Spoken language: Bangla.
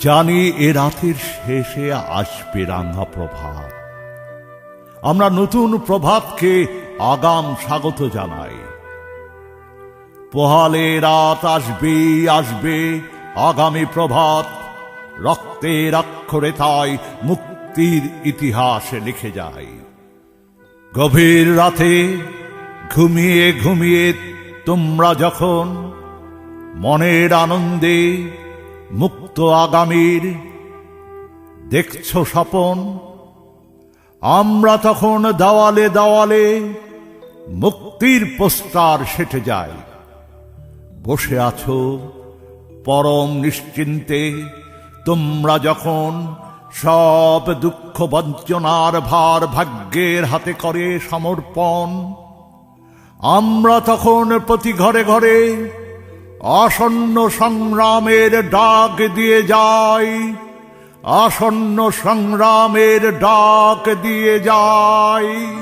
জানি এ রাতের শেষে আসবে রাঙা প্রভাত। আমরা নতুন প্রভাতকে আগাম স্বাগত জানাই। পোহালে রাত আসবে আসবে আগামী প্রভাত। রক্তের অক্ষরে তাই মুক্তির ইতিহাস লিখে যায় গভীর রাতে ঘুমিয়ে ঘুমিয়ে তোমরা যখন মনের আনন্দে মুক্ত আগামীর। দেখছ স্বপন, আমরা তখন দেওয়ালে দেওয়ালে মুক্তির পোস্টার সেটে যাই। বসে আছো পরম নিশ্চিন্তে, তোমরা যখন সব দুঃখ বঞ্চনার ভার ভাগ্যের হাতে করে সমর্পণ, আমরা তখন প্রতি ঘরে ঘরে আসন্ন সংগ্রামের ডাক দিয়ে যাই। আসন্ন সংগ্রামের ডাক দিয়ে যাই।